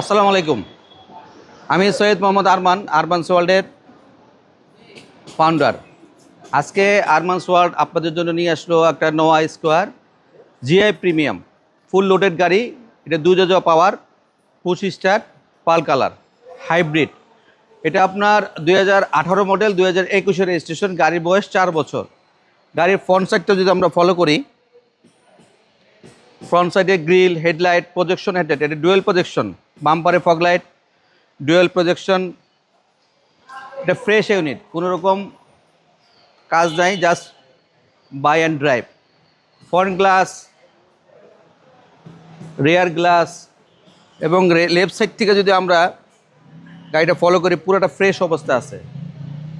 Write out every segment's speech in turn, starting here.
আসসালামু আলাইকুম। আমি সৈয়দ মোহাম্মদ আরমান আরবানস ওয়ার্ল্ডের ফাউন্ডার আজকে আরমানস ওয়ার্ল্ড আপনাদের জন্য নিয়ে আসলো একটা Noah square GI premium, full loaded গাড়ি। এটা দুজো পাওয়ার পঁচিশ স্টার, পাল কালার, হাইব্রিড। এটা আপনার দু হাজার আঠারো মডেল, দুই হাজার একুশের রেজিস্ট্রেশন, গাড়ির বয়স চার বছর। গাড়ির ফ্রন্ট সাইডটা যদি আমরা ফলো করি ফ্রন্ট সাইডে গ্রিল, হেডলাইট প্রজেকশন হেডলাইট এটা ডুয়েল প্রজেকশন বাম্পারে ফগ লাইট ডুয়েল প্রজেকশন এটা ফ্রেশ ইউনিট কোনো রকম কাজ নাই just buy and drive front glass rear glass এবং লেফট সাইড থেকে যদি আমরা গাড়িটা ফলো করি, পুরোটা ফ্রেশ অবস্থা আছে।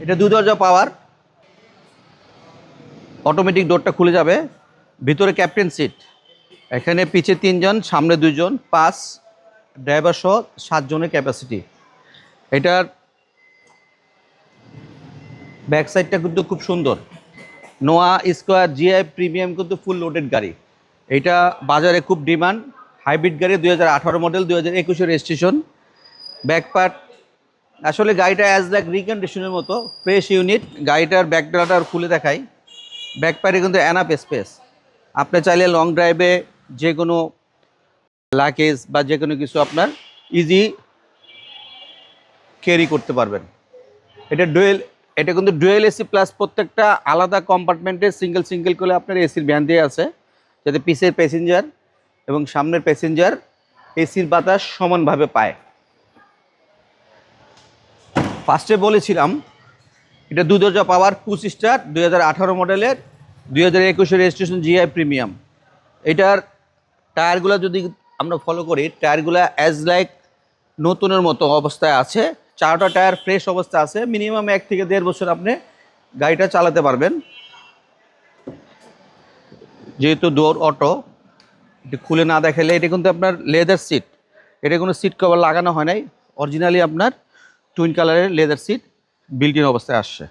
এটা দু দরজা পাওয়ার অটোমেটিক ডোরটা খুলে যাবে, ভিতরে ক্যাপ্টেন সিট এখানে পিছে তিনজন, সামনে দুজন পাঁচ ড্রাইভার সহ সাতজনের ক্যাপাসিটি এটার ব্যাক সাইডটা কিন্তু খুব সুন্দর। নোয়া স্কোয়ার জিআই প্রিমিয়াম কিন্তু ফুল লোডেড গাড়ি। এটা বাজারে খুব ডিমান্ড হাইব্রিড গাড়ি দু হাজার আঠারো মডেল দুই হাজার একুশের রেজিস্ট্রেশন ব্যাক পার্ট আসলে গাড়িটা অ্যাজ লাইক রিকন্ডিশনের মতো। ফ্রেশ ইউনিট গাড়িটার ব্যাক ডালাটার খুলে দেখাই। ব্যাক পার্টে কিন্তু অ্যানাপ স্পেস আপনি চাইলে লং ড্রাইভে যে কোনো লাকেজ বা যে কোনো কিছু আপনার ইজি ক্যারি করতে পারবেন। এটা ডুয়েল এটা কিন্তু ডুয়েল এসি প্লাস প্রত্যেকটা আলাদা কম্পার্টমেন্টে সিঙ্গেল সিঙ্গেল করে আপনার এসির ভ্যান দিয়ে আছে, যাতে পিসের প্যাসেঞ্জার এবং সামনের প্যাসেঞ্জার এসির বাতাস সমানভাবে পায়। ফার্স্টে বলেছিলাম, এটা দু দরজা পাওয়ার স্টার দুই হাজার আঠারো মডেলের দুই হাজার একুশের রেজিস্ট্রেশন জিআই প্রিমিয়াম এটার টায়ারগুলো যদি আমরা ফলো করি, টায়ারগুলো অ্যাজ লাইক নতুনের মতো অবস্থায় আছে। চারটা টায়ার ফ্রেশ অবস্থা আছে। মিনিমাম এক থেকে দেড় বছর আপনি গাড়িটা চালাতে পারবেন। যেহেতু ডোর অটো এটি খুলে না দেখালে এটা কিন্তু আপনার লেদার সিট এটা কোনো সিট কভার লাগানো হয় নাই। অরিজিনালি আপনার টুইন কালারের লেদার সিট ইন অবস্থায় আসছে।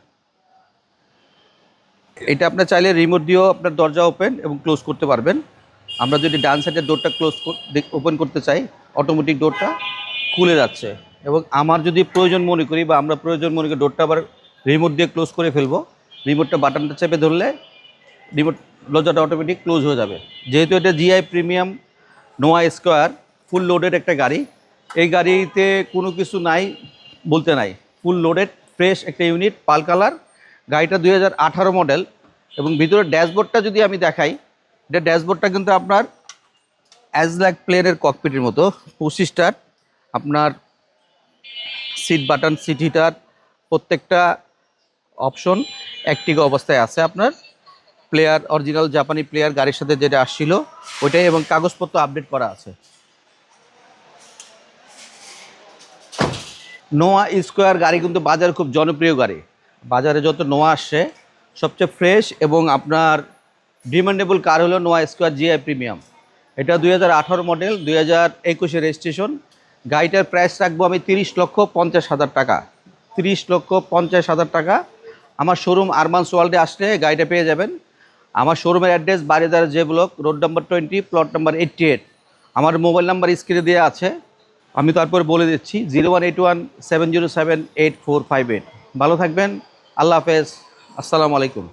এটা আপনার চাইলে রিমোট দিয়েও আপনার দরজা ওপেন এবং ক্লোজ করতে পারবেন। আমরা যদি ডান সাইডের ডোরটা ক্লোজ ওপেন করতে চাই অটোমেটিক ডোরটা খুলে যাচ্ছে। এবং আমার যদি প্রয়োজন মনে করি বা আমরা প্রয়োজন মনে করি ডোরটা আবার রিমোট দিয়ে ক্লোজ করে ফেলব রিমোটটা বাটনটা চেপে ধরলে রিমোট দরজাটা অটোমেটিক ক্লোজ হয়ে যাবে। যেহেতু এটা GI premium Noah square full loaded একটা গাড়ি, এই গাড়িতে কোনো কিছু নাই বলতে নাই। ফুল লোডেড ফ্রেশ একটা ইউনিট পাল কালার, গাড়িটা দুই হাজার আঠারো মডেল এবং ভিতরে ড্যাশবোর্ডটা যদি আমি দেখাই এটা ড্যাশবোর্ডটা কিন্তু আপনার অ্যাজ লাইক প্লেনের ককপিটের মতো পঁচিশটার আপনার সিট বাটন সিট হিটার প্রত্যেকটা অপশন অ্যাক্টিভ অবস্থায় আছে আপনার। প্লেয়ার অরিজিনাল জাপানি প্লেয়ার গাড়ির সাথে যেটা আসছিল, ওইটাই এবং কাগজপত্র আপডেট করা আছে। নোয়া স্কোয়ার গাড়ি কিন্তু বাজারে খুব জনপ্রিয় গাড়ি। বাজারে যত নোয়া আসছে সবচেয়ে ফ্রেশ এবং আপনার ডিমান্ডেবল কার হলো নোয়া স্কোয়ার জিআই প্রিমিয়াম এটা দুই হাজার আঠেরো মডেল দুই হাজার একুশে রেজিস্ট্রেশন গাড়িটার প্রাইস রাখব আমি তিরিশ লক্ষ পঞ্চাশ হাজার টাকা। তিরিশ লক্ষ পঞ্চাশ হাজার টাকা। আমার শোরুম আরমান্স ওয়ার্ল্ডে আসলে গাড়িটা পেয়ে যাবেন। আমার শোরুমের address Baridhara J block road number twenty plot number eighty eight আমার মোবাইল নাম্বার স্ক্রিনে দেওয়া আছে। আমি তারপর বলে দিচ্ছি zero one eight one seven zero seven eight four five eight ভালো থাকবেন। আল্লাহ হাফেজ। আসসালামু আলাইকুম।